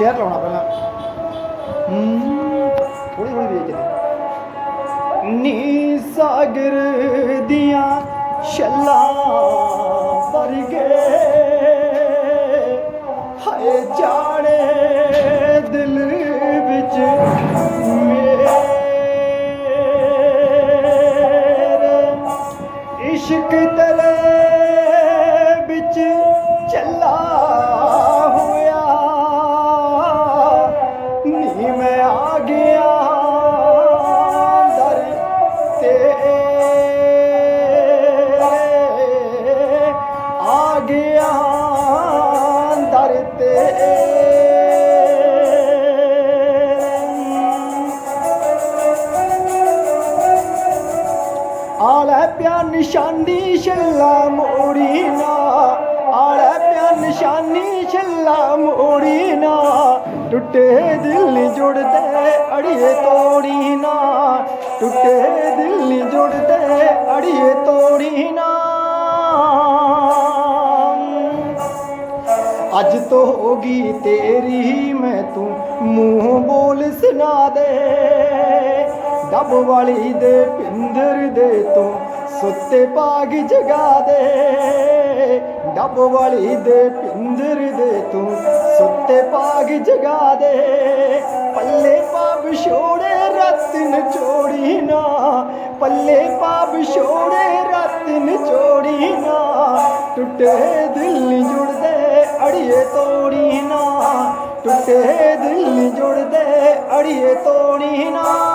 Share ਲਾਉਣਾ ਪਹਿਲਾਂ। ਥੋੜੀ ਥੋੜੀ ਵੇਚ ਨੀ ਸਾਗਰ ਦੀਆਂ ਛੱਲਾਂ ਵਰਗੇ ਹਾਏ ਜਾਣੇ ਦਿਲ ਵਿੱਚ ਮੇਰੇ। ਇਸ਼ਕ ਤੇਰੇ ਆ ਗਿਆ ਦਰ ਤੇ ਆਲੇ ਪਿਆ ਨਿਸ਼ਾਨੀ ਛੱਲਾ ਮੋੜੀ ਨਾ ਆਲੇ ਪਿਆ ਨਿਸ਼ਾਨੀ ਛੱਲਾ ਮੋੜੀ ਨਾ ਟੁੱਟੇ ਦਿਲ ਜੁੜਦੇ ਅੜੀਏ ਤੋੜੀ ਨਾ ਟੁੱਟੇ ਦਿਲ ਨੀ ਜੁੜਦੇ, ਅੜੀਏ ਤੋੜੀ ਨਾ। ਅੱਜ ਤੋਂ ਹੋਗੀ ਤੇਰੀ, ਮੈਂ ਤੂੰ ਮੂੰਹ ਬੋਲ ਸੁਣਾ ਦੇ। ਡੱਬ ਵਾਲੀ ਦੇ, ਪਿੰਦਰ ਦੇ ਤੂੰ ਸੁੱਤੇ ਪਾਗ ਜਗਾ ਦੇ। ਡੱਬ ਵਾਲੀ ਦੇ, ਪਿੰਦਰ ਦੇ ਤੂੰ ਸੁੱਤੇ ਪਾਗ ਜਗਾ ਦੇ। ਪੱਲੇ ਪਾਪ ਛੋੜੇ ਰਤ ਨਚੋੜੀ ਨਾ। ਪੱਲੇ ਪਾਪ ਛੋੜੇ ਰਤ ਨਚੋੜੀ ਨਾ। ਟੁੱਟੇ ਦਿਲ ਜੁੜਦੇ, ਅੜੀਏ ਤੋੜੀ ਨਾ। ਟੁੱਟੇ ਦਿਲ ਜੁੜਦੇ, ਅੜੀਏ ਤੋੜੀ ਨਾ।